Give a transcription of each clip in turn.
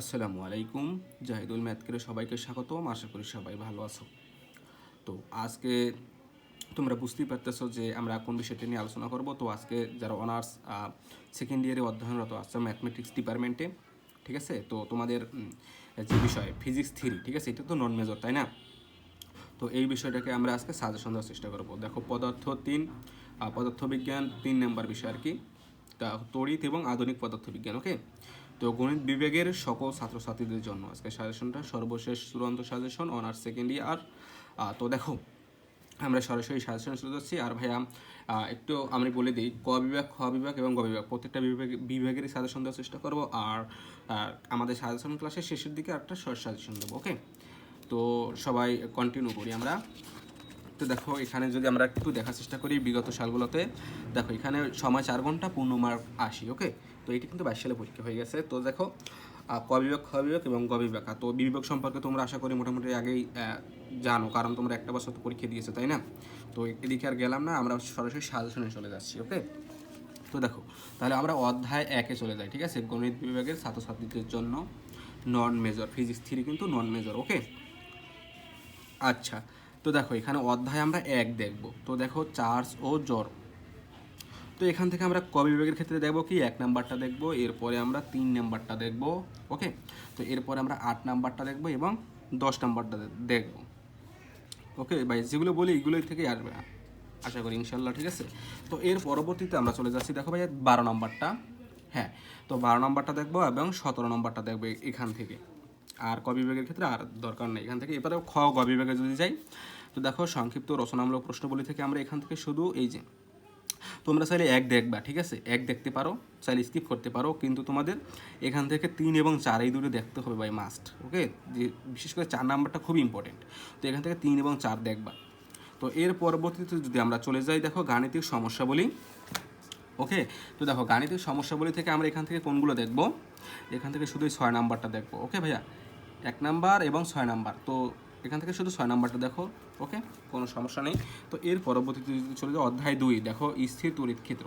আসসালামু আলাইকুম। জাহিদুল ম্যাথকের সবাইকে স্বাগতম। আশা করি সবাই ভালো আছো। তো আজকে তোমরা বুঝতেই পারতেছো যে আমরা কোন বিষয়টি নিয়ে আলোচনা করব। তো আজকে যারা অনার্স সেকেন্ড ইয়ারে অধ্যয়নরত আছে ম্যাথমেটিক্স ডিপার্টমেন্টে ঠিক আছে? তো তোমাদের যে বিষয় ফিজিক্স থ্রি ঠিক আছে? এটা তো নন মেজর তাই না? তো এই বিষয়টাকে আমরা আজকে সাজেশন দেওয়ার চেষ্টা করব। দেখো, পদার্থ তিন পদার্থবিজ্ঞান তিন নাম্বার বিষয় আর কি। তা, তড়িৎ এবং আধুনিক পদার্থবিজ্ঞান ওকে তো গণিত বিভাগের সকল ছাত্রছাত্রীদের জন্য আজকে সাজেশনটা সর্বশেষ চূড়ান্ত সাজেশন অনার্স সেকেন্ড ইয়ার তো দেখো, আমরা সরাসরি সাজেশন শুরু করছি আর ভাইয়া একটু আমি বলে দিই, ক বিভাগ, খ বিভাগ এবং গ বিভাগ। প্রত্যেকটা বিভাগ, বিভাগেরই সাজেশন দেওয়ার চেষ্টা করব। আর আমাদের সাজেশন ক্লাসের শেষের দিকে একটা শর্ট সাজেশন দেবো ওকে তো সবাই কন্টিনিউ করি আমরা। তো দেখো, এখানে যদি আমরা একটু দেখার চেষ্টা করি বিগত সালগুলোতে, দেখো এখানে সময় চার ঘণ্টা পূর্ণ মার্ক আশি ওকে তো এটি কিন্তু বাইশ সালে পরীক্ষা হয়ে গেছে। তো দেখো ক বিভাগ, খ বিভাগ এবং গ বিভাগ। তো বিভাগ সম্পর্কে তোমরা আশা করি মোটামুটি আগেই জানো, কারণ তোমরা একটা বছর তো পরীক্ষা দিয়েছ, তাই না? তো এদিকে আর গেলাম না, আমরা সরাসরি সাজেশনে চলে যাচ্ছি, ওকে? তো দেখো, তাহলে আমরা অধ্যায় একে চলে যাই, ঠিক আছে? গণিত বিভাগের ছাত্রছাত্রীদের জন্য নন মেজর ফিজিক্স থ্রি কিন্তু নন মেজর ওকে? আচ্ছা তো দেখো, এখানে অধ্যায় আমরা এক দেখব। তো দেখো, চার্জ ও জ্বর তো এখান থেকে আমরা ক বিভাগের ক্ষেত্রে দেখব কি? এক নাম্বারটা দেখব, এরপরে আমরা তিন নাম্বারটা দেখব, ওকে? তো এরপরে আমরা আট নাম্বারটা দেখব এবং দশ নাম্বারটা দেখব, ওকে? ভাই, যেগুলো বলি এগুলোই থেকে আসবে, আশা করি, ইনশাল্লাহ, ঠিক আছে? তো এর পরবর্তীতে আমরা চলে যাচ্ছি, দেখো ভাই, বারো নাম্বারটা হ্যাঁ? তো বারো নাম্বারটা দেখব এবং সতেরো নাম্বারটা দেখব এখান থেকে। আর ক বিভাগের ক্ষেত্রে আর দরকার নেই, এখান থেকে। এবারে খ, গ বিভাগে যদি যাই, তো দেখো, সংক্ষিপ্ত রচনামূলক প্রশ্নবলী থেকে আমরা এখান থেকে শুধু এই যে তোমরা চাইলে এক দেখবা, ঠিক আছে? এক দেখতে পারো, চাইলে স্কিপ করতে পারো, কিন্তু তোমাদের এখান থেকে তিন এবং চার এই দুটো দেখতে হবে বাই মাস্ট ওকে যে বিশেষ করে চার নাম্বারটা খুব ইম্পর্টেন্ট তো এখান থেকে তিন এবং চার দেখবা। তো এর পরবর্তীতে যদি আমরা চলে যাই, দেখো গাণিতিক সমস্যাবলী ওকে তো দেখো গাণিতিক সমস্যাবলী থেকে আমরা এখান থেকে কোনগুলো দেখব? এখান থেকে শুধু এই ছয় নাম্বারটা দেখব ওকে ভাইয়া? এক নাম্বার এবং ছয় নাম্বার তো এখান থেকে শুধু ছয় নাম্বারটা দেখো, ওকে? কোনো সমস্যা নেই। তো এর পরবর্তীতে যদি চলে যাও, অধ্যায় দুই, দেখো, স্থির তড়িৎ ক্ষেত্র।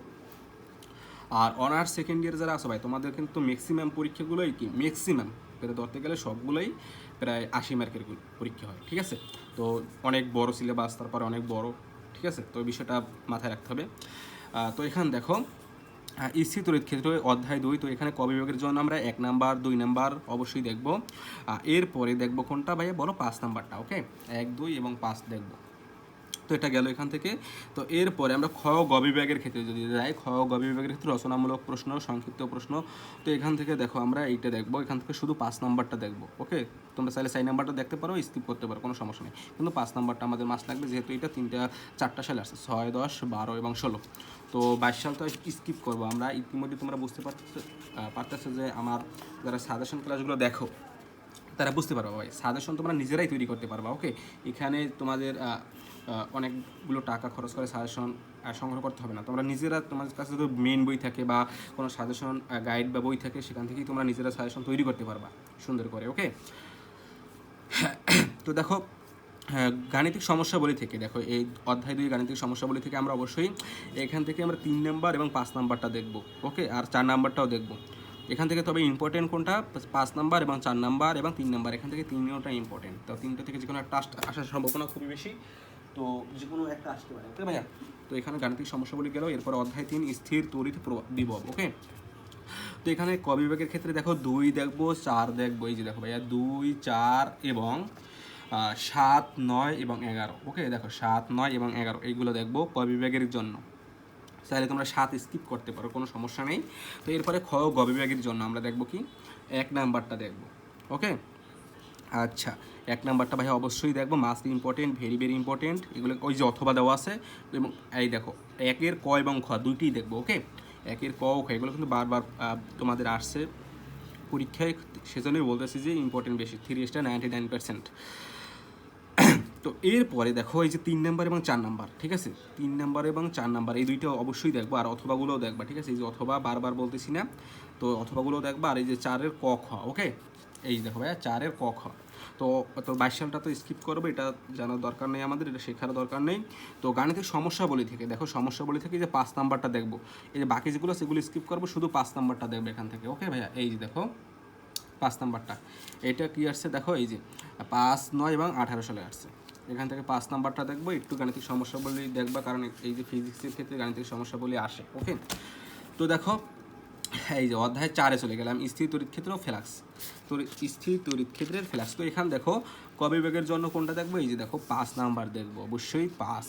আর অনার্স সেকেন্ড ইয়ার যারা আছে ভাই, তোমাদের কিন্তু ম্যাক্সিমাম পরীক্ষাগুলোই কি? ম্যাক্সিমাম প্রায় ধরতে গেলে সবগুলোই প্রায় আশি মার্কের পরীক্ষা হয়, ঠিক আছে? তো অনেক বড় সিলেবাস তারপরে অনেক বড়, ঠিক আছে? তো বিষয়টা মাথায় রাখতে হবে। তো এখান দেখো স্থির তড়িৎ ক্ষেত্রে অধ্যায় দুই, তো এখানে ক বিভাগের জন্য আমরা এক নাম্বার, দুই নাম্বার অবশ্যই দেখব। এরপরে দেখব কোনটা ভাইয়া? বলো পাঁচ নাম্বারটা, ওকে? এক, দুই এবং পাঁচ দেখব। তো এটা গেল এখান থেকে। তো এরপরে আমরা খ গ বিভাগের ক্ষেত্রে যদি যাই, খ গ বিভাগের ক্ষেত্রে রচনামূলক প্রশ্ন, সংক্ষিপ্ত প্রশ্ন। তো এখান থেকে দেখো আমরা এইটা দেখব, এখান থেকে শুধু পাঁচ নাম্বারটা দেখব, ওকে? তোমরা চাইলে চার নাম্বারটা দেখতে পারো, স্কিপ করতে পারো, কোনো সমস্যা নেই। কিন্তু পাঁচ নাম্বারটা আমাদের মাস লাগবে, যেহেতু এটা তিনটা, চারটা সালে আসছে ছয়, দশ, বারো এবং ষোলো। তো বাইশ সাল তো স্কিপ করব। আমরা ইতিমধ্যে তোমরা বুঝতে পারতেছো পারতেছো যে আমার যারা সাজেশন ক্লাসগুলো দেখো, তারা বুঝতে পারবা ভাই। সাজেশন তোমরা নিজেরাই তৈরি করতে পারবা ওকে এখানে তোমাদের অনেকগুলো টাকা খরচ করে সাজেশন সংগ্রহ করতে হবে না। তোমরা নিজেরা তোমাদের কাছে যদি মেন বই থাকে বা কোনো সাজেশন গাইড বা বই থাকে, সেখান থেকেই তোমরা নিজেরা সাজেশন তৈরি করতে পারবা, সুন্দর করে ওকে তো দেখো গাণিতিক সমস্যাবলী থেকে, দেখো, এই অধ্যায় দুই গাণিতিক সমস্যাবলী থেকে আমরা অবশ্যই এখান থেকে আমরা তিন নাম্বার এবং পাঁচ নাম্বারটা দেখব, ওকে? আর চার নাম্বারটাও দেখব। এখান থেকে তবে ইম্পর্টেন্ট কোনটা? পাঁচ নাম্বার এবং চার নাম্বার এবং তিন নাম্বার, এখান থেকে তিন তিনটা ইম্পর্টেন্ট তো তিনটা থেকে যে কোনো একটা আস- আসার সম্ভাবনা খুবই বেশি। তো যে কোনো একটা আসতে পারে, ওকে ভাইয়া? তো এখানে গাণিতিক সমস্যাবলী গেল, এরপর অধ্যায় তিন, স্থির তড়িৎ বিভব, ওকে? তো এখানে ক বিভাগের ক্ষেত্রে দেখো দুই দেখব, চার দেখব, এই যে দেখো ভাইয়া, দুই, চার এবং সাত, নয় এবং এগারো। ওকে দেখো, সাত, নয় এবং এগারো, এইগুলো দেখব ক বিভাগের জন্য। চাইলে তোমরা সাত স্কিপ করতে পারো, কোনো সমস্যা নেই। তো এরপরে খ গ বিভাগের জন্য আমরা দেখব কি? এক নাম্বারটা দেখব। ওকে আচ্ছা এক নাম্বারটা ভাই অবশ্যই দেখব। Must important very very important এগুলো ওই যে অথবা দেওয়া আছে। এবং এই দেখো, একের ক এবং খ দুইটিই দেখব ওকে একের ক খ, এগুলো কিন্তু বারবার তোমাদের আসছে পরীক্ষায়। সেজন্যই বলতেছি যে ইম্পর্টেন্ট বেশি। Three star ninety nine percent তো এরপরে দেখো, এই যে তিন নাম্বার এবং চার নাম্বার, ঠিক আছে? তিন নাম্বার এবং চার নাম্বার, এই দুইটা অবশ্যই দেখব, আর অথবাগুলোও দেখবা, ঠিক আছে? এই যে অথবা বারবার বলতেছি না, তো অথবাগুলোও দেখবা, আর এই যে চারের ক, খ, ওকে? এই দেখো ভাইয়া, চারের ক, খ। তো তো বাইশ সালটা তো স্কিপ করব, এটা জানার দরকার নেই আমাদের, এটা শেখার দরকার নেই। তো গাণিতিক সমস্যাবলী থেকে, দেখো, সমস্যাবলী থেকে এই যে পাঁচ নাম্বারটা দেখব। এই যে বাকি যেগুলো, সেগুলো স্কিপ করব, শুধু পাঁচ নাম্বারটা দেখব এখান থেকে, ওকে ভাইয়া? এই যে দেখো, পাঁচ নাম্বারটা। এটা কি আসছে? দেখো, এই যে পাঁচ, নয় এবং আঠারো সালে আসছে। এখান থেকে পাঁচ নাম্বারটা দেখব, একটু গাণিতিক সমস্যা বলেই দেখবা, কারণ এই যে ফিজিক্সের ক্ষেত্রে গাণিতিক সমস্যা বলে আসে ওকে তো দেখো, এই যে অধ্যায় চারে চলে গেলাম, স্থির তড়িৎ ক্ষেত্র ফ্লাক্স। তো স্থির তড়িৎ ক্ষেত্রের ফ্লাক্স, তো এখান দেখো, কবে বেগের জন্য কোনটা দেখব? এই যে দেখো, পাঁচ নাম্বার দেখব, অবশ্যই পাঁচ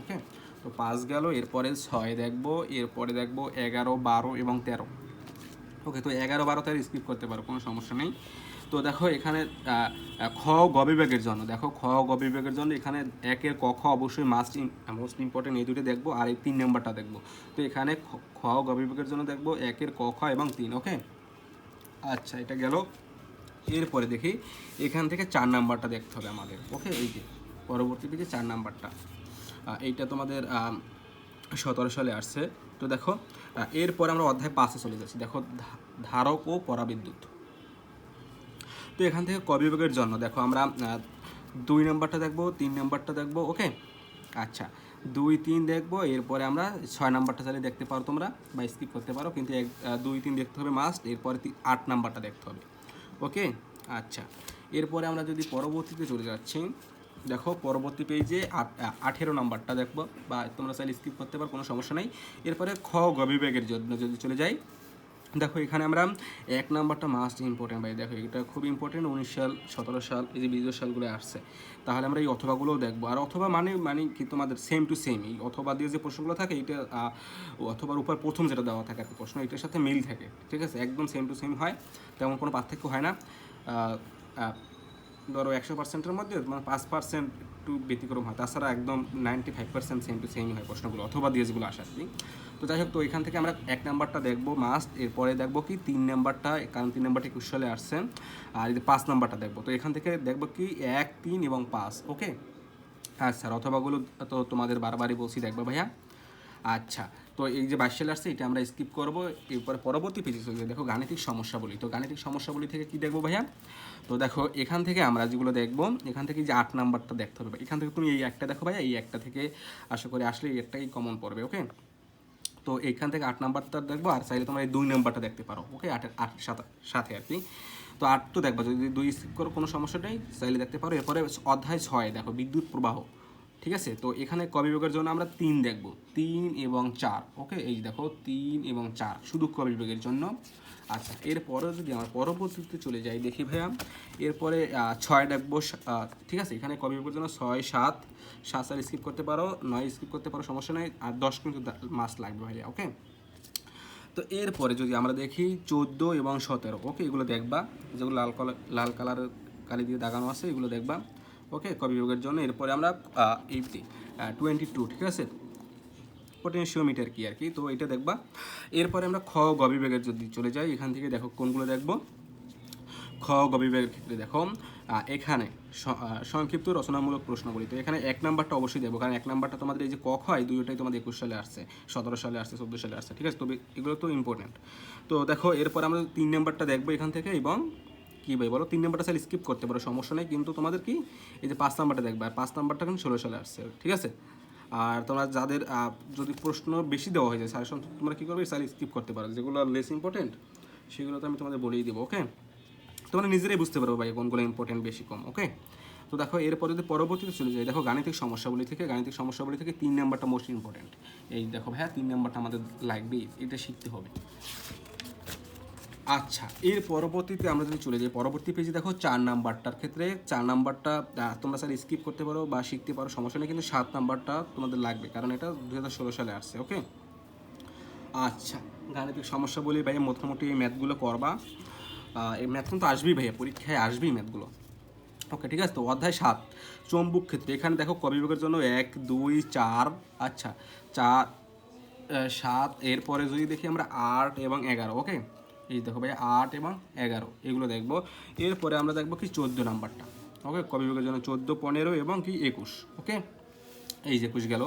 ওকে তো পাঁচ গেল, এরপরে ছয় দেখব, এরপরে দেখব এগারো, বারো এবং তেরো। ওকে তো এগারো, বারো, তেরো স্কিপ করতে পারো, কোনো সমস্যা নেই। তো দেখো এখানে খ গ বিভাগের জন্য। দেখো খ গ বিভাগের জন্য এখানে একের ক, খ অবশ্যই মাস্ট মোস্ট ইম্পর্টেন্ট এই দুটো দেখব, আর এই তিন নাম্বারটা দেখব। তো এখানে খ- খ গ বিভাগের জন্য দেখব একের ক, খ এবং তিন ওকে আচ্ছা এটা গেল। এরপরে দেখি, এখান থেকে চার নাম্বারটা দেখতে হবে আমাদের ওকে এই যে, পরবর্তী পেজে চার নাম্বারটা। এইটা তোমাদের সতেরো সালে আসছে। তো দেখো এরপর আমরা অধ্যায় পাঁচে চলে যাচ্ছি। দেখো ধারক ও পরাবিদ্যুৎ। তো এখান থেকে ক জন্য দেখো আমরা দুই নম্বরটা দেখব, তিন নম্বরটা দেখব ওকে আচ্ছা দুই, তিন দেখব, এরপরে আমরা ছয় নাম্বারটা চালিয়ে দেখতে পারো তোমরা, বা স্কিপ করতে পারো, কিন্তু এক দুই, তিন দেখতে হবে মাস্ট এরপরে আট নাম্বারটা দেখতে হবে ওকে আচ্ছা এরপরে আমরা যদি পরবর্তীতে চলে যাচ্ছি, দেখো পরবর্তী পেজে আঠেরো নাম্বারটা দেখব, বা তোমরা চাইলে স্কিপ করতে পারো, কোনো সমস্যা নেই। এরপরে খ, গ বিভাগের জন্য যদি চলে যাই দেখো, এখানে আমরা এক নাম্বারটা মাস্ট ইম্পর্টেন্ট ভাই। দেখো, এটা খুব ইম্পর্টেন্ট উনিশ সাল, সতেরো সাল, এই যে বিজয় সালগুলো আসছে। তাহলে আমরা এই অথবাগুলোও দেখব। আর অথবা মানে মানে কি তোমাদের সেম টু সেম এই অথবা দিয়ে যে প্রশ্নগুলো থাকে, এটা অথবার উপর প্রথম যেটা দেওয়া থাকে একটা প্রশ্ন, এটার সাথে মিল থাকে, ঠিক আছে? একদম সেম টু সেম হয়, তেমন কোনো পার্থক্য হয় না। ধরো একশো পার্সেন্টের মধ্যে মানে পাঁচ পার্সেন্ট একটু ব্যতিক্রম হয়। তাছাড়া একদম ninety five percent same to same হয় প্রশ্নগুলো, অথবা দিয়ে যেগুলো আসে আর কি। তো যাই হোক, তো এখান থেকে আমরা এক নাম্বারটা দেখব মাস্ট এরপরে দেখব কি তিন নাম্বারটা, কারণ তিন নাম্বারটা কুশলে আসছেন আসছে। আর এই পাঁচ নাম্বারটা দেখব। তো এখান থেকে দেখব কি এক, তিন এবং পাঁচ ওকে হ্যাঁ স্যার, অথবাগুলো তো তোমাদের বারবারই বলছি দেখব ভাইয়া। আচ্ছা তো এই যে বাইশ সালে আসছে, এটা আমরা স্কিপ করব। এরপরে পরবর্তী পেজে চলে দেখো গাণিতিক সমস্যাবলী। তো গাণিতিক সমস্যাবলী থেকে কি দেখব ভাইয়া? তো দেখো, এখান থেকে আমরা যেগুলো দেখব, এখান থেকে যে আট নাম্বারটা দেখতে হবে। এখান থেকে তুমি এই একটা দেখো ভাইয়া, এই একটা থেকে আশা করি আসলে এই একটাই কমন পড়বে ওকে তো এইখান থেকে আট নাম্বারটা দেখব, আর চাইলে তোমরা এই দুই নাম্বারটা দেখতে পারো ওকে আটের, আট সাথে আর কি। তো আট তো দেখবা, যদি দুই স্কিপ করো কোনো সমস্যা নেই, চাইলে দেখতে পারো। এরপরে অধ্যায় ছয়, দেখো বিদ্যুৎ প্রবাহ। ঠিক আছে? তো এখানে ক বিভাগের জন্য আমরা তিন দেখব। তিন এবং চার, ওকে? এই দেখো, তিন এবং চার শুধু ক বিভাগের জন্য। আচ্ছা এরপরে যদি আমার পরবর্তীতে চলে যাই, দেখি ভাইয়া। এরপরে ছয় দেখব ঠিক আছে? এখানে ক বিভাগের জন্য ছয়, সাত। সাত সাত স্কিপ করতে পারো, নয় স্কিপ করতে পারো, সমস্যা নেই। আর দশ কিন্তু মাস লাগবে ভাইয়া, ওকে? তো এরপরে যদি আমরা দেখি, চোদ্দ এবং সতেরো, ওকে? এগুলো দেখবা। যেগুলো লাল কালার লাল কালারের কালি দিয়ে দাগানো আছে, এগুলো দেখবা। ওকে কবি বিভাগের জন্য। এরপরে আমরা এইটি টোয়েন্টি টু ঠিক আছে? পোটেনশিওমিটার কি আর কি? তো এটা দেখবা। এরপরে আমরা খ গ বিভাগের যদি চলে যাই, এখান থেকে দেখো কোনগুলো দেখব। খ গ বিভাগের ক্ষেত্রে দেখো এখানে সংক্ষিপ্ত রচনামূলক প্রশ্নগুলি। তো এখানে এক নাম্বারটা অবশ্যই দেবো কারণ এক নাম্বারটা তোমাদের এই যে ক খ, এই দুটোটাই তোমাদের একুশ সালে আসছে, সতেরো সালে আসছে, চোদ্দ সালে আসছে, ঠিক আছে? তবে এগুলো তো ইম্পর্টেন্ট তো দেখো, এরপর আমরা তিন নাম্বারটা দেখব এখান থেকে, এবং কী ভাই বলো? তিন নম্বরটা চাইলে স্কিপ করতে পারো, সমস্যা নেই। কিন্তু তোমাদের কি? এই যে পাঁচ নাম্বারটা দেখবে, আর পাঁচ নাম্বারটা কিন্তু ষোলো সালে আসছে, ঠিক আছে? আর তোমরা যাদের যদি প্রশ্ন বেশি দেওয়া হয়ে যায় সাজেশন তোমরা কী করবে? চাইলে স্কিপ করতে পারো। যেগুলো লেস ইম্পর্টেন্ট সেগুলো তো আমি তোমাদের বলেই দেবো ওকে তোমরা নিজেরাই বুঝতে পারব ভাই কোনগুলো ইম্পর্টেন্ট বেশি কম ওকে তো দেখো, এরপরে যদি পরবর্তীতে চলে যাই, দেখো গাণিতিক সমস্যাগুলি থেকে, গাণিতিক সমস্যাগুলি থেকে তিন নাম্বারটা মোস্ট ইম্পর্টেন্ট এই দেখো ভাইয়া, তিন নাম্বারটা আমাদের লাগবেই, এটা শিখতে হবে। আচ্ছা এর পরবর্তীতে আমরা যদি চলে যাই, পরবর্তী পেজে দেখো চার নাম্বারটার ক্ষেত্রে, চার নাম্বারটা তোমরা স্যার স্কিপ করতে পারো বা শিখতে পারো, সমস্যা নেই, কিন্তু সাত নাম্বারটা তোমাদের লাগবে, কারণ এটা দু হাজার ষোলো সালে আসছে ওকে আচ্ছা গাণিতিক সমস্যা বলি, ভাইয়া, মোটামুটি এই ম্যাথগুলো করবা। এই ম্যাথ কিন্তু আসবেই ভাইয়া, পরীক্ষায় আসবেই ম্যাথগুলো ওকে ঠিক আছে, তো অধ্যায় সাত, চম্বুক ক্ষেত্রে, এখানে দেখো ক বিভাগের জন্য এক, দুই, চার আচ্ছা চার সাত, এরপরে যদি দেখি আমরা আট এবং এগারো ওকে এই দেখো ভাই, আট এবং এগারো, এগুলো দেখব। এরপরে আমরা দেখব কি চোদ্দ নাম্বারটা। ওকে ক বিভাগের জন্য? চোদ্দ, পনেরো এবং কি একুশ। ওকে এই যে একুশ গেল।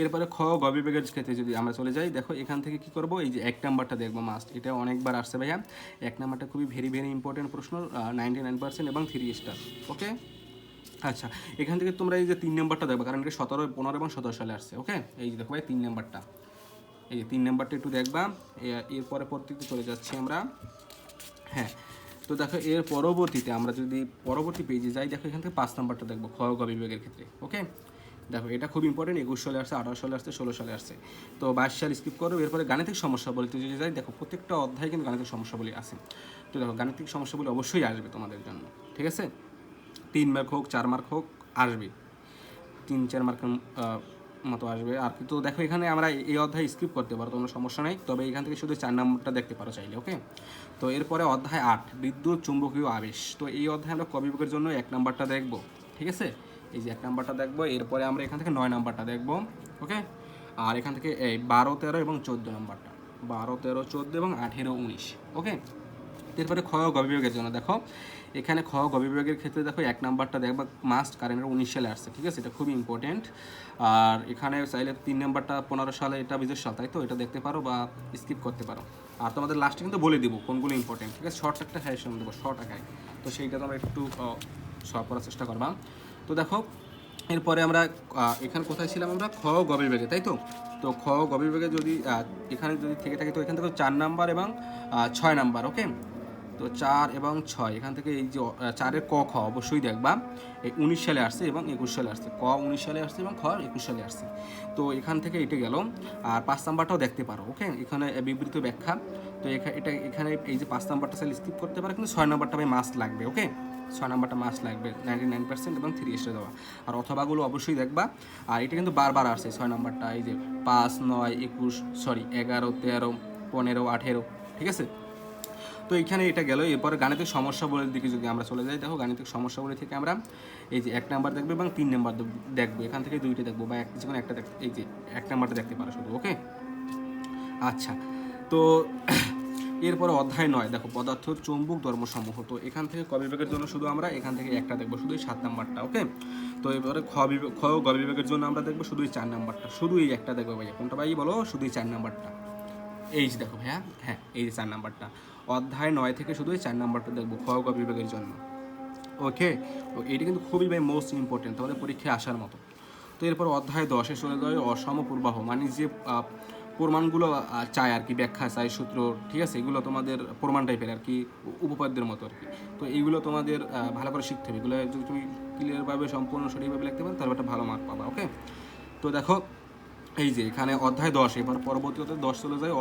এরপরে খ, গ বিভাগের ক্ষেত্রে যদি আমরা চলে যাই, দেখো এখান থেকে কি করব? এই যে এক নাম্বারটা দেখব মাস্ট এটা অনেকবার আসছে ভাইয়া। এক নাম্বারটা খুবই ভেরি ভেরি ইম্পর্টেন্ট প্রশ্ন নাইনটি নাইন এবং থ্রি স্টার ওকে আচ্ছা এখান থেকে তোমরা এই যে তিন নাম্বারটা দেখবে, কারণ এটা সতেরো, পনেরো এবং সতেরো সালে আসছে। ওকে এই যে দেখো ভাই, তিন নাম্বারটা। এই তিন নাম্বারটা একটু দেখবা। এ- এরপরে পরবর্তীতে চলে যাচ্ছি আমরা। হ্যাঁ তো দেখো এর পরবর্তীতে আমরা যদি পরবর্তী পেজে যাই, দেখো এখান থেকে পাঁচ নাম্বারটা দেখব, খ, গ বিভাগের ক্ষেত্রে ওকে দেখো, এটা খুব ইম্পর্টেন্ট একুশ সালে আসছে, আঠারো সালে আসছে, ষোলো সালে আসছে। তো বাইশ সাল স্কিপ করো, এরপরে গাণিতিক সমস্যা বলতে যদি যাই, দেখো প্রত্যেকটা অধ্যায় কিন্তু গাণিতিক সমস্যা বলে আছে। তো দেখো, গাণিতিক সমস্যা অবশ্যই আসবে তোমাদের জন্য, ঠিক আছে? তিন মার্ক হোক, চার মার্ক হোক, আসবে। তিন, চার মার্কের মতো আসবে। আর কিন্তু দেখো এখানে আমরা এই অধ্যায় স্কিপ করতে পারো কোনো সমস্যা নেই। তবে এখান থেকে শুধু চার নম্বরটা দেখতে পারো চাইলে ওকে তো এরপরে অধ্যায় আট, বিদ্যুৎ চুম্বকীয় আবেশ। তো এই অধ্যায় আমরা কবিভাগের জন্য এক নাম্বারটা দেখব, ঠিক আছে? এই যে এক নাম্বারটা দেখব, এরপরে আমরা এখান থেকে নয় নাম্বারটা দেখব ওকে আর এখান থেকে এই বারো, তেরো এবং চোদ্দ নাম্বারটা। বারো, তেরো, চোদ্দ এবং আঠেরো, উনিশ ওকে এরপরে খ গ বিভাগের জন্য, দেখো। এখানে খ গ বিভাগের ক্ষেত্রে দেখো, এক নাম্বারটা দেখবা মাস্ট কারণ এটা উনিশ সালে আসছে, ঠিক আছে? এটা খুবই ইম্পর্টেন্ট আর এখানে চাইলে তিন নাম্বারটা পনেরো সালে এটা বিজয় সাল তাই তো? এটা দেখতে পারো বা স্কিপ করতে পারো। আর তোমাদের লাস্টে কিন্তু বলে দিব কোনগুলো ইম্পর্টেন্ট ঠিক আছে? শর্ট একটা সাজেশন দেবো শর্ট আকায় তো সেইটা তোমরা একটু সলভ করার চেষ্টা করবা। তো দেখো, এরপরে আমরা এখানে কোথায় ছিলাম আমরা? খ গ বিভাগে, তাই তো? তো খ গ বিভাগে যদি এখানে যদি থেকে থাকে, তো এখান থেকে চার নাম্বার এবং ছয় নাম্বার ওকে তো চার এবং ছয়, এখান থেকে এই যে চারের ক, খ, অবশ্যই দেখবা। এই উনিশ সালে আসছে এবং একুশ সালে আসছে। ক উনিশ সালে আসছে এবং খ একুশ সালে আসছে। তো এখান থেকে এটা গেল। আর পাঁচ নাম্বারটাও দেখতে পারো, ওকে? এখানে বিবৃত ব্যাখ্যা। তো এখা- এটা এখানে এই যে পাঁচ নাম্বারটা চাইলে স্কিপ করতে পারে, কিন্তু ছয় নাম্বারটা ভাই মাস্ট লাগবে, ওকে? ছয় নাম্বারটা মাস্ট লাগবে নাইনটি নাইন পার্সেন্ট এবং থ্রি স্টার দেওয়া আর অথবাগুলো অবশ্যই দেখবা। আর এটা কিন্তু বারবার আসছে, ছয় নাম্বারটা, এই যে পাঁচ, নয়, একুশ সরি এগারো, তেরো, পনেরো, আঠেরো, ঠিক আছে? তো এখানে এটা গেল। এরপরে গাণিতিক সমস্যাবলীর দিকে যদি আমরা চলে যাই, দেখো গাণিতিক সমস্যাবলী থেকে আমরা এই যে এক নাম্বার দেখব এবং তিন নাম্বার দেখব। এখান থেকে দুইটা দেখব বা এক যে একটা দেখ এই যে এক নাম্বারটা দেখতে পারো শুধু ওকে আচ্ছা তো এরপর অধ্যায় নয়। দেখো, পদার্থ, চৌম্বক, ধর্মসমূহ। তো এখান থেকে ক বিভাগের জন্য শুধু আমরা, এখান থেকে একটা দেখব শুধু সাত নাম্বারটা ওকে তো এবারে খ বিভাগ খ গ বিভাগের জন্য আমরা দেখব শুধু এই চার নাম্বারটা। শুধু এই একটা দেখব ভাইয়া। কোনটা ভাই বলো? শুধু এই চার নাম্বারটা। এই যে দেখো ভাইয়া হ্যাঁ এই যে চার নাম্বারটা। অধ্যায় নয় থেকে শুধু এই চার নাম্বারটা দেখব খ ও গ বিভাগের জন্য। ওকে তো এইটা কিন্তু খুবই ভাই মোস্ট ইম্পর্টেন্ট তোমাদের পরীক্ষায় আসার মতো। তো এরপর অধ্যায় দশে চলে যায় অসম প্রবাহ মানে যে প্রমাণগুলো চায় আর কি, ব্যাখ্যা, চায়, সূত্র, ঠিক আছে? এগুলো তোমাদের প্রমাণ টাইপের আর কি উপপাদ্যের মতো আর কি। তো এইগুলো তোমাদের ভালো করে শিখতে হবে। এগুলো যদি তুমি ক্লিয়ারভাবে সম্পূর্ণ সঠিকভাবে লিখতে পারো, তাহলে একটা ভালো মার্ক পাবা ওকে তো দেখো, এই যে এখানে অধ্যায় দশ, এবার পরবর্তীতে দশ চলে যায়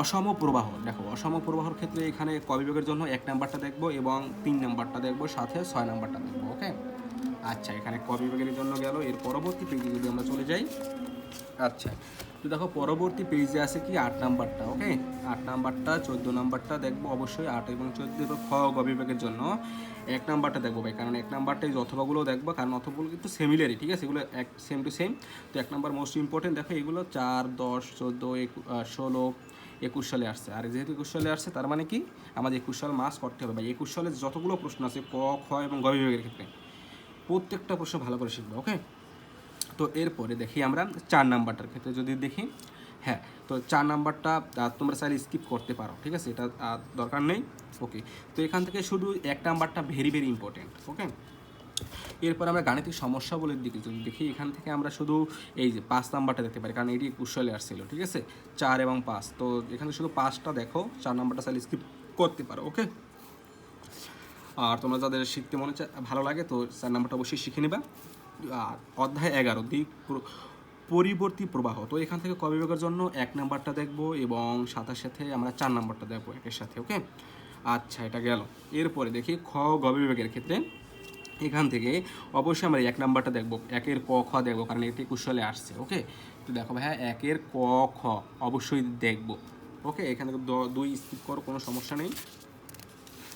অসম প্রবাহ। দেখো, অসম প্রবাহর ক্ষেত্রে এখানে ক বিভাগের জন্য এক নাম্বারটা দেখব এবং তিন নাম্বারটা দেখব, সাথে ছয় নাম্বারটা দেখব, ওকে? আচ্ছা এখানে ক বিভাগের জন্য গেল, এর পরবর্তী পেজে যদি আমরা চলে যাই আচ্ছা তো দেখো পরবর্তী পেজে আছে কি? আট নাম্বারটা, ওকে? আট নাম্বারটা, চোদ্দ নাম্বারটা দেখব, অবশ্যই আট এবং চোদ্দ এবং খ গ বিভাগের জন্য। এক নাম্বারটা দেখব ভাই, কারণ এক নাম্বারটা এই যে অথবাগুলো দেখব, কারণ অথবাগুলো কিন্তু সিমিলারই ঠিক আছে? এগুলো এক সেম টু সেম তো এক নাম্বার মোস্ট ইম্পর্টেন্ট দেখো এগুলো চার, দশ, চোদ্দ এক ষোলো একুশ সালে আসছে। আর যেহেতু একুশ সালে আসছে, তার মানে কি? আমাদের একুশ সাল মাস করতে হবে বা একুশ সালে যতগুলো প্রশ্ন আছে, ক, খ এবং গ বিভাগের ক্ষেত্রে প্রত্যেকটা প্রশ্ন ভালো করে শিখব ওকে তো এরপরে দেখি আমরা চার নাম্বারটার ক্ষেত্রে যদি দেখি হ্যাঁ তো চার নাম্বারটা তোমরা চাইলে স্কিপ করতে পারো, ঠিক আছে? এটা দরকার নেই ওকে তো এখান থেকে শুধু এক নাম্বারটা ভেরি ভেরি ইম্পর্টেন্ট ওকে এরপর আমরা গাণিতিক সমস্যাগুলির দিকে যদি দেখি, এখান থেকে আমরা শুধু এই যে পাঁচ নাম্বারটা দেখতে পারি, কারণ এটি কুশলে আসছিল, ঠিক আছে? চার এবং পাঁচ। তো এখানে শুধু পাঁচটা দেখো, চার নাম্বারটা চাইলে স্কিপ করতে পারো ওকে আর তোমরা যাদের শিখতে মনে ভালো লাগে, তো চার নাম্বারটা অবশ্যই শিখে নেবা। আর অধ্যায় এগারো দিক পরিবর্তী প্রবাহ। তো এখান থেকে ক জন্য এক নাম্বারটা দেখব এবং সাথে সাথে আমরা চার নাম্বারটা দেখব, একের সাথে ওকে আচ্ছা এটা গেল। এরপরে দেখি খ, গ বিভাগের ক্ষেত্রে এখান থেকে অবশ্যই আমরা এক নাম্বারটা দেখব, একের ক, খ দেখব, কারণ এটি কুশলে আসছে, ওকে? তো দেখো ভাইয়া, একের ক, খ অবশ্যই দেখব, ওকে? এখান থেকে দুই স্কিপ করো, কোনো সমস্যা নেই।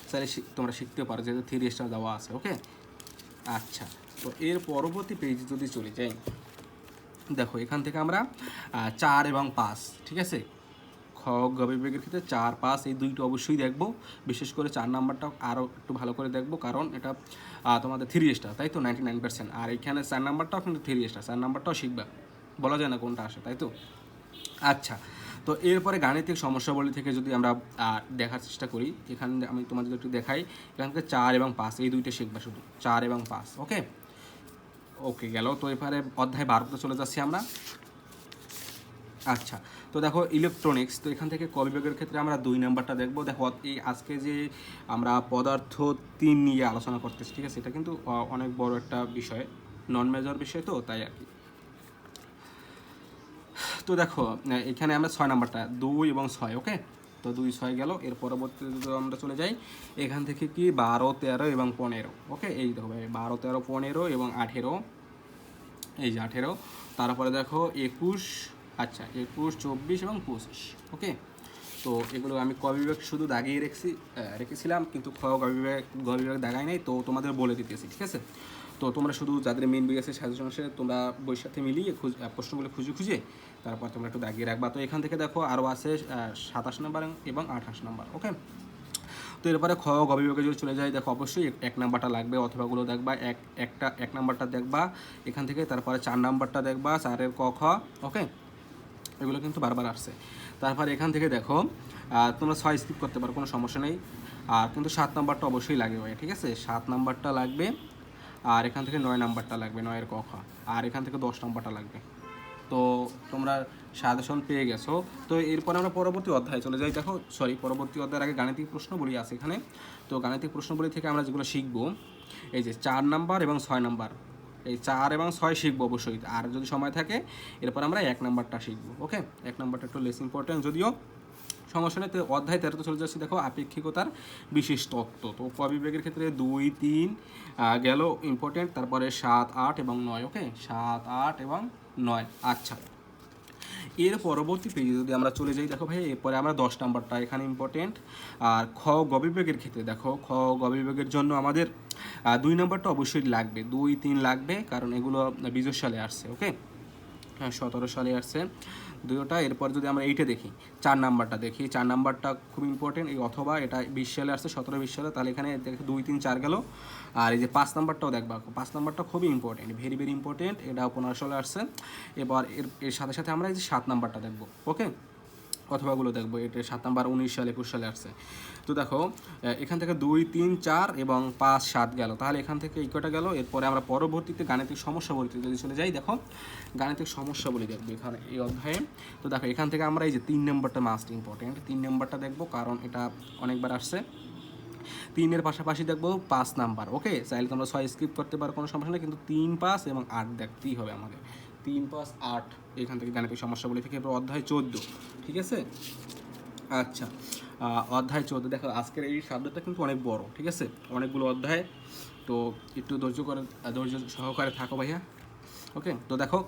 তাহলে তোমরা শিখতে পারো, যেহেতু থ্রি স্টার দেওয়া আছে, ওকে? আচ্ছা তো এর পরবর্তী পেজ যদি চলে যাই, দেখো এখান থেকে আমরা চার এবং পাঁচ, ঠিক আছে? খ গ বিভাগের ক্ষেত্রে চার পাঁচ এই দুইটা অবশ্যই দেখব। বিশেষ করে চার নাম্বারটা আরও একটু ভালো করে দেখব, কারণ এটা তোমাদের থ্রি স্টার তাই তো? নাইনটি নাইন পার্সেন্ট আর এখানে চার নাম্বারটাও কিন্তু থ্রি স্টার চার নাম্বারটাও শিখবা। বলা যায় না কোনটা আসে, তাই তো? আচ্ছা তো এরপরে গাণিতিক সমস্যাবলী থেকে যদি আমরা দেখার চেষ্টা করি, এখানে আমি তোমাদের একটু দেখাই। এখান থেকে চার এবং পাঁচ, এই দুইটা শিখবা শুধু, চার এবং পাঁচ ওকে ওকে গেল। তো এবারে অধ্যায় বারোতে চলে যাচ্ছি আমরা। আচ্ছা তো দেখো ইলেকট্রনিক্স তো এখান থেকে ক বিভাগের ক্ষেত্রে আমরা দুই নাম্বারটা দেখব। দেখো, এই আজকে যে আমরা পদার্থ তিন নিয়ে আলোচনা করতেছি, ঠিক আছে? এটা কিন্তু অনেক বড় একটা বিষয় নন মেজর বিষয় তো, তাই আর কি। তো দেখো এখানে আমরা ছয় নাম্বারটা দুই এবং ছয়, ওকে? তো দুই, ছয় গেল, এর পরবর্তীতে যদি আমরা চলে যাই, এখান থেকে কি? বারো, তেরো এবং পনেরো, ওকে? এই দেখো ভাই বারো, তেরো, পনেরো এবং আঠেরো, এই যে আঠেরো। তারপরে দেখো, একুশ আচ্ছা একুশ, চব্বিশ এবং পঁচিশ ওকে তো এগুলো আমি ক বিভাগ শুধু দাগিয়ে রেখেছি রেখেছিলাম, কিন্তু খ গ বিভাগ গ বিভাগ দাগাই নাই, তো তোমাদের বলে দিতেছি, ঠিক আছে? তো তোমরা শুধু যাদের মেন বই আছে, সাজেশন অনুসারে তোমরা বইয়ের সাথে মিলিয়ে খুঁজ প্রশ্নগুলো খুঁজে খুঁজে তারপর তোমরা একটু দাগিয়ে রাখবা। তো এখান থেকে দেখো, আরও আছে সাতাশ নাম্বার এবং আঠাশ নাম্বার ওকে তো এরপরে খ, গ বিভাগে যদি চলে যায় দেখো অবশ্যই এক- নাম্বারটা লাগবে, অথবাগুলো দেখবা, এক, একটা, এক নাম্বারটা দেখবা, এখান থেকে তারপরে চার নাম্বারটা দেখবা, চারের ক, খ ওকে এগুলো কিন্তু বারবার আসছে। তারপর এখান থেকে দেখো তোমরা ছয় স্কিপ করতে পারো, কোনো সমস্যা নেই। আর কিন্তু সাত নাম্বারটা অবশ্যই লাগবে ভাই, ঠিক আছে? সাত নাম্বারটা লাগবে, আর এখান থেকে নয় নাম্বারটা লাগবে, নয়ের ক খ। আর এখান থেকে দশ নাম্বারটা লাগবে। তো তোমরা সাজেশন পেয়ে গেছো। তো এরপর আমরা পরবর্তী অধ্যায়ে চলে যাই। দেখো সরি পরবর্তী অধ্যায়ের আগে গাণিতিক প্রশ্নবলী আছে এখানে। তো গাণিতিক প্রশ্নবলী থেকে আমরা যেগুলো শিখব, এই যে চার নাম্বার এবং ছয় নাম্বার। এই চার এবং ছয় শিখব অবশ্যই। আর যদি সময় থাকে, এরপর আমরা এক নাম্বারটা শিখব, ওকে? এক নাম্বারটা একটু লেস ইম্পর্টেন্ট যদিও সমস্যা নেই অধ্যায় তেরোতে চলে যাচ্ছি, দেখো আপেক্ষিকতার বিশেষ তত্ত্ব। তো ক ক্ষেত্রে দুই, তিন গেল ইম্পর্টেন্ট তারপরে সাত, আট এবং নয়, ওকে? সাত, আট এবং নয় আচ্ছা। এর পরবর্তী পেজে যদি আমরা চলে যাই, দেখো ভাই, এরপরে আমরা দশ নাম্বারটা এখানে ইম্পর্টেন্ট আর খ গ বিভাগের ক্ষেত্রে, দেখো, খ গ বিভাগের জন্য আমাদের দুই নম্বরটা অবশ্যই লাগবে, দুই, তিন লাগবে, কারণ এগুলো বিজয় সালে আসছে ওকে হ্যাঁ সতেরো সালে আসছে। দুটোটা এরপর যদি আমরা এইটা দেখি, চার নাম্বারটা দেখি, চার নাম্বারটা খুব ইম্পর্টেন্ট এই অথবা এটা বিশ সালে আসছে, সতেরো বিশ সালে, তাহলে এখানে দুই, তিন, চার গেল। আর এই যে পাঁচ নাম্বারটাও দেখবা, পাঁচ নাম্বারটা খুবই ইম্পর্টেন্ট ভেরি ভেরি ইম্পর্টেন্ট এটা পনেরো সালে আসছে। এবার এর এর সাথে সাথে আমরা এই যে সাত নাম্বারটা দেখব ওকে অথবাগুলো দেখব, এটা সাত নাম্বার উনিশ সালে, একুশ সালে আসছে। তো দেখো এখান থেকে দুই, তিন, চার এবং পাঁচ, সাত গেল। তাহলে এখান থেকে এই কটা গেল, এরপরে আমরা পরবর্তীতে গাণিতিক সমস্যা বলিতে যদি চলে যাই, দেখো, গাণিতিক সমস্যা বলি দেখব এখানে এই অধ্যায়ে। তো দেখো, এখান থেকে আমরা এই যে তিন নম্বরটা মাস্ট ইম্পর্টেন্ট তিন নম্বরটা দেখব, কারণ এটা অনেকবার আসছে। তিনের পাশাপাশি দেখব পাঁচ নাম্বার ওকে চাইলে তোমরা ছয় স্কিপ করতে পারো, কোনো সমস্যা নেই, কিন্তু তিন, পাঁচ এবং আট দেখতেই হবে আমাদের। তিন, পাঁচ, আট, এখান থেকে গাণিতিক সমস্যা বলে থেকে এরপর অধ্যায় চোদ্দ। ঠিক আছে? আচ্ছা অধ্যায় চোদ্দ। দেখো, আজকের এই শব্দটা কিন্তু অনেক বড়, ঠিক আছে? অনেকগুলো অধ্যায়। তো একটু ধৈর্য করে, ধৈর্য সহকারে থাকো ভাইয়া, ওকে? তো দেখো,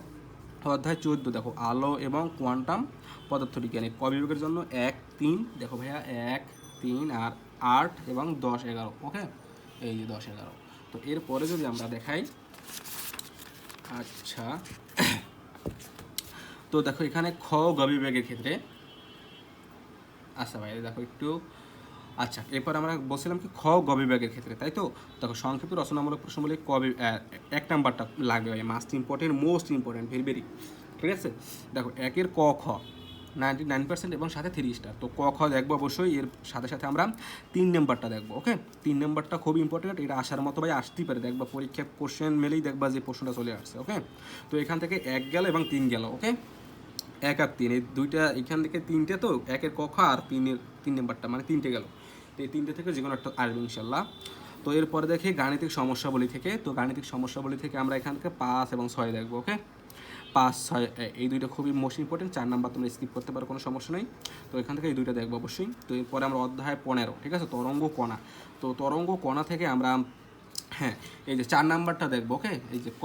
অধ্যায় চোদ্দ। দেখো, আলো এবং কোয়ান্টাম পদার্থবিজ্ঞানী ক বিভাগের জন্য এক, তিন। দেখো ভাইয়া, এক, তিন আর আট এবং দশ, এগারো, ওকে? এই যে দশ, এগারো। তো এরপরে যদি আমরা দেখাই আচ্ছা তো দেখো এখানে খ গ বিভাগের ক্ষেত্রে। আচ্ছা ভাই দেখো একটু। আচ্ছা এরপর আমরা বলছিলাম কি খ গ বিভাগের ক্ষেত্রে তাই তো? দেখো সংক্ষিপ্ত রচনামূলক প্রশ্ন বলে ক বি- আহ, এক নাম্বারটা লাগবে ভাই must important most important very very ঠিক আছে? দেখো একের ক খ নাইনটি নাইন পার্সেন্ট এবং সাথে থ্রি স্টার তো ক খ দেখব অবশ্যই এর সাথে সাথে আমরা তিন নাম্বারটা দেখব ওকে তিন নাম্বারটা খুব ইম্পর্টেন্ট এটা আসার মতো ভাই আসতেই পারে দেখবা পরীক্ষা কোশ্চেন মেলেই দেখবা যে প্রশ্নটা চলে আসছে ওকে তো এখান থেকে এক গেল এবং তিন গেল ওকে এক আর তিন, এই দুইটা এখান থেকে তিনটে তো, একের ক খ আর তিনের, তিন নাম্বারটা মানে তিনটে গেল। তো এই তিনটে থেকে যে কোনো একটা আসবে ইনশাল্লাহ। তো এরপরে দেখি গাণিতিক সমস্যাবলী থেকে, তো গাণিতিক সমস্যাবলী থেকে আমরা এখান থেকে পাঁচ এবং ছয় দেখব, ওকে? পাঁচ, ছয় এই দুইটা খুবই মোস্ট ইম্পর্টেন্ট চার নাম্বার তোমরা স্কিপ করতে পারো, কোনো সমস্যা নেই। তো এখান থেকে এই দুইটা দেখব অবশ্যই। তো এরপরে আমরা অধ্যায় পনেরো, ঠিক আছে? তরঙ্গ কণা। তো তরঙ্গ কণা থেকে আমরা হ্যাঁ এই যে চার নাম্বারটা দেখব, ওকে? এই যে ক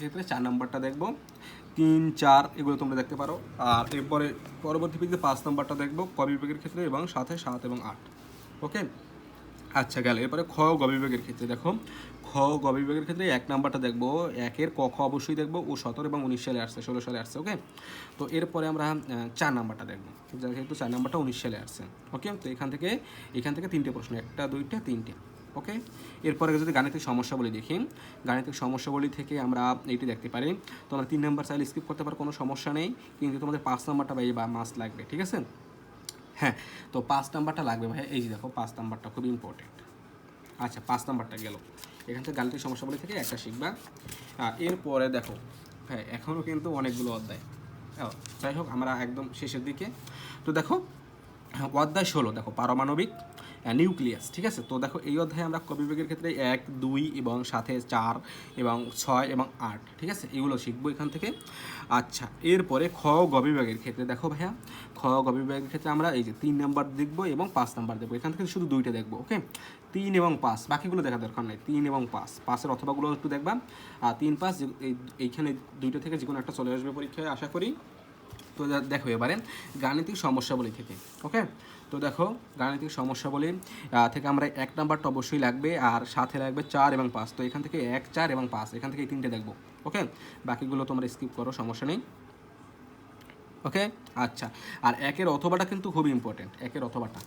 ক্ষেত্রে চার নাম্বারটা দেখব। তিন, চার, এগুলো তোমরা দেখতে পারো। আর এরপরে পরবর্তী পেজে পাঁচ নাম্বারটা দেখব ক বিভাগের ক্ষেত্রে এবং সাথে সাত এবং আট। ওকে? আচ্ছা গেল। এরপরে খ গ ক্ষেত্রে দেখো। খ গ ক্ষেত্রে এক নাম্বারটা দেখব। একের ক, খ অবশ্যই দেখব। ও সতেরো এবং উনিশ সালে আসছে, ষোলো সালে আসছে, ওকে? তো এরপরে আমরা চার নাম্বারটা দেখব। যেহেতু চার নাম্বারটা উনিশ সালে আসছে, ওকে? তো এখান থেকে এখান থেকে তিনটে প্রশ্ন, একটা, দুইটা, তিনটে। ওকে এরপরে যদি গাণিতিক সমস্যাবলী দেখি, গাণিতিক সমস্যাবলী থেকে আমরা এইটি দেখতে পারি। তোমরা তিন নাম্বার চাইলে স্কিপ করতে পারো, কোনো সমস্যা নেই। কিন্তু তোমাদের পাঁচ নাম্বারটা এই বা মাস লাগবে, ঠিক আছে? হ্যাঁ তো পাঁচ নাম্বারটা লাগবে ভাই। এই যে দেখো, পাঁচ নাম্বারটা খুব ইম্পর্টেন্ট আচ্ছা পাঁচ নাম্বারটা গেল। এখান থেকে গাণিতিক সমস্যাবলী থেকে একটা শিখবা। এরপরে দেখো হ্যাঁ এখনও কিন্তু অনেকগুলো অধ্যায়। যাই হোক, আমরা একদম শেষের দিকে। তো দেখো অধ্যায় ষোলো, দেখো পারমাণবিক নিউক্লিয়াস, ঠিক আছে? তো দেখো এই অধ্যায়ে আমরা কবি বিভাগের ক্ষেত্রে এক, দুই এবং সাথে চার এবং ছয় এবং আট, ঠিক আছে? এগুলো শিখব এখান থেকে। আচ্ছা এরপরে খ গ বিভাগের ক্ষেত্রে দেখো ভাইয়া, খ গ বিভাগের ক্ষেত্রে আমরা এই যে তিন নাম্বার দেখব এবং পাঁচ নাম্বার দেখব। এখান থেকে শুধু দুইটা দেখব, ওকে? তিন এবং পাঁচ, বাকিগুলো দেখা দরকার নাই। তিন এবং পাঁচ, পাঁচের অথবাগুলো একটু দেখবা। আর তিন, পাঁচ এই, এইখানে দুইটা থেকে যে কোনো একটা চলে আসবে পরীক্ষায়, আশা করি। তো দেখো এবারে গাণিতিক সমস্যাবলী থেকে, ওকে? তো দেখো গাণিতিক সমস্যাবলী থেকে আমরা এক নাম্বারটা অবশ্যই লাগবে আর সাথে লাগবে চার এবং পাঁচ। তো এখান থেকে এক, চার এবং পাঁচ, এখান থেকে এই তিনটে দেখব, ওকে? বাকিগুলো তোমরা স্কিপ করো, সমস্যা নেই, ওকে? আচ্ছা আর একের অথবাটা কিন্তু খুব ইম্পর্টেন্ট একের অথবাটা।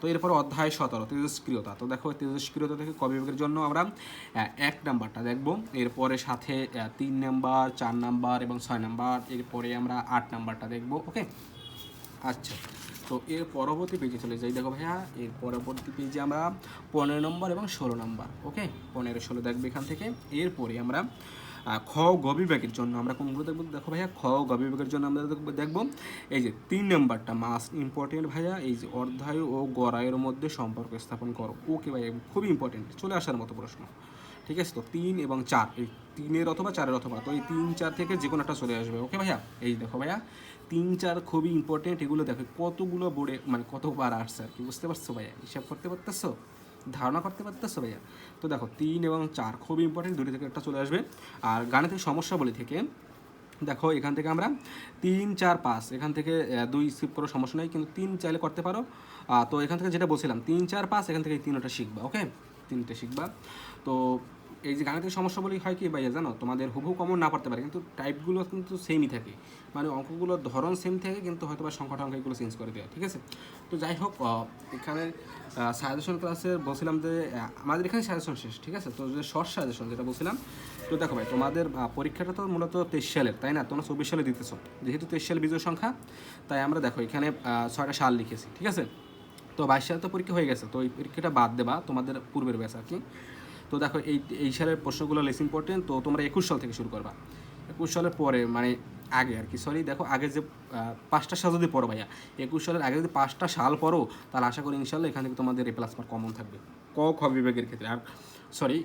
তো এরপর অধ্যায় সতেরো, তেজস্ক্রিয়তা। তো দেখো, তেজস্ক্রিয়তা থেকে ক বিভাগের জন্য আমরা এক নাম্বারটা দেখব। এরপরে সাথে তিন নাম্বার, চার নাম্বার এবং ছয় নাম্বার। এরপরে আমরা আট নাম্বারটা দেখব, ওকে? আচ্ছা তো এর পরবর্তী পেজে চলে যাই। দেখো ভাইয়া, এর পরবর্তী পেজে আমরা পনেরো নম্বর এবং ষোলো নম্বর, ওকে? পনেরো, ষোলো দেখব এখান থেকে। এরপরে আমরা খ গ বিভাগের জন্য আমরা কোনগুলো দেখব? দেখো ভাইয়া, খ গ বিভাগের জন্য আমরা দেখব এই যে তিন নাম্বারটা, মাস ইম্পর্টেন্ট ভাইয়া, এই যে অর্ধায়ু ও গড়াইয়ের মধ্যে সম্পর্ক স্থাপন করো। ওকে ভাইয়া খুবই ইম্পর্টেন্ট চলে আসার মতো প্রশ্ন। ঠিক আছে তো? তিন এবং চার, এই তিনের অথবা চারের অথবা, তো এই তিন, চার থেকে যে কোনো একটা চলে আসবে। ওকে ভাইয়া? এই দেখো ভাইয়া, তিন, চার খুবই ইম্পর্টেন্ট এগুলো দেখো, কতগুলো বোর্ডে মানে কতবার আসছে আর কি, বুঝতে পারছ ভাইয়া? হিসাব করতে পারতেছো? ধারণা করতে পারতেছো ভাইয়া? তো দেখো, তিন এবং চার খুবই ইম্পর্টেন্ট দুটি থেকে একটা চলে আসবে। আর গানে তুই সমস্যা সমস্যাবলী থেকে, দেখো, এখান থেকে আমরা তিন, চার, পাঁচ, এখান থেকে দুই স্কিপ করো, সমস্যা নেই, কিন্তু তিন চাইলে করতে পারো। তো এখান থেকে যেটা বলছিলাম, তিন, চার, পাঁচ, এখান থেকে তিনটা শিখবা ওকে তিনটে শিখবা। তো এই যে গাণিতিক সমস্যা বলি হয় কি ভাইয়া জানো? তোমাদের হুবহু কমন না পারতে পারে, কিন্তু টাইপগুলো কিন্তু সেমই থাকে। মানে অঙ্কগুলোর ধরন সেম থাকে, কিন্তু হয়তো বা সংখ্যাটা অঙ্ক এগুলো চেঞ্জ করে দেওয়া, ঠিক আছে? তো যাই হোক এখানে সাজেশন ক্লাসে বলছিলাম যে আমাদের এখানে সাজেশন শেষ, ঠিক আছে? তো যে শর্ট সাজেশন যেটা বলছিলাম, তো দেখো ভাই, তোমাদের পরীক্ষাটা তো মূলত তেইশ সালের, তাই না? তোমরা চব্বিশ সালে দিতেছ। যেহেতু তেইশ সাল বিজয় সংখ্যা, তাই আমরা দেখো এখানে ছয়টা সাল লিখেছি, ঠিক আছে? তো বাইশ সালে তো পরীক্ষা হয়ে গেছে, তো এই পরীক্ষাটা বাদ দেবা, তোমাদের পূর্বের ব্যাস আর কি। তো দেখো, এই এই সালের প্রশ্নগুলো লেস ইম্পর্টেন্ট তো তোমরা একুশ সাল থেকে শুরু করবা। একুশ সালের পরে মানে আগে আর কি সরি দেখো, আগে যে পাঁচটা সাল যদি পড়ো ভাইয়া, একুশ সালের আগে যদি পাঁচটা সাল পড়ো, তাহলে আশা করি ইনশাল্লাহ এখান থেকে তোমাদের এ প্লাস মার্ক কমন থাকবে। ক, খ বিভাগের ক্ষেত্রে, আর সরি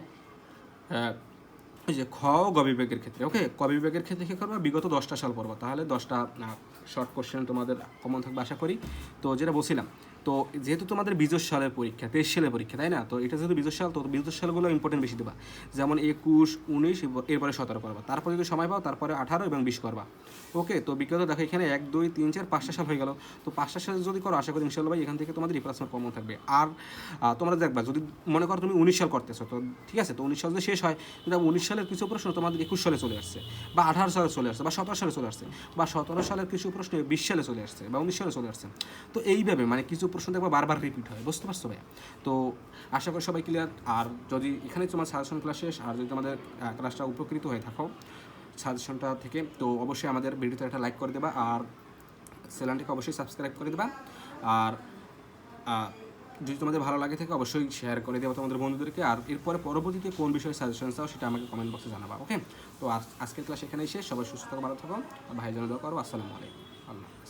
যে খ, গ বিভাগের ক্ষেত্রে ওকে ক বিভাগের ক্ষেত্রে কী করবা? বিগত দশটা সাল পড়বা, তাহলে দশটা শর্ট কোশ্চেন তোমাদের কমন থাকবে, আশা করি। তো যেটা বলছিলাম তো যেহেতু তোমাদের বিজয় সালের পরীক্ষা, তেইশ সালের পরীক্ষা, তাই না? তো এটা যেহেতু বিজয় সাল, তো বিজয় সালগুলো ইম্পর্টেন্ট বেশি দেবা। যেমন একুশ, উনিশ এরপরে সতেরো করবা। তারপরে যদি সময় পাও, তারপরে আঠারো এবং বিশ করবা। ওকে তো বিগত, দেখো এখানে এক, দুই, তিন, চার, পাঁচটা সাল হয়ে গেল। তো পাঁচটা সাল যদি করো, আশা করি ইনশাল্লাহ ভাই, এখান থেকে তোমাদের রিপ্লেসমেন্ট কমন থাকবে। আর তোমরা দেখবা, যদি মনে করো তুমি উনিশ সাল করতেছো, তো ঠিক আছে, তো উনিশ সাল যদি শেষ হয়, কিন্তু উনিশ সালের কিছু প্রশ্ন তোমাদের একুশ সালে চলে আসছে, বা আঠারো সালে চলে আসছে, বা সতেরো সালে চলে আসছে, বা সতেরো সালের কিছু প্রশ্ন বিশ সালে চলে আসছে, বা উনিশ সালে চলে আসছে। তো এইভাবে মানে কিছু প্রশ্ন দেখবা, বারবার রিপিট হয়। বুঝতে পারছ ভাই তো আশা করি সবাই ক্লিয়ার আর যদি এখানে তোমার সাজেশন ক্লাস শেষ, আর যদি তোমাদের ক্লাসটা উপকৃত হয়ে থাকো সাজেশনটা থেকে, তো অবশ্যই আমাদের ভিডিওতে একটা লাইক করে দেবা, আর চ্যানেলটিকে অবশ্যই সাবস্ক্রাইব করে দেবা। আর যদি তোমাদের ভালো লাগে থাকে, অবশ্যই শেয়ার করে দেবো তোমাদের বন্ধুদেরকে। আর এরপরে পরবর্তীতে কোন বিষয়ে সাজেশন চাও সেটা আমাকে কমেন্ট বক্সে জানাবা ওকে তো আজ, আজকের ক্লাস এখানেই শেষ। সবাই সুস্থ থাকো, ভালো থাকো ভাই যেন দোয়া করো। আসসালামু আলাইকুম।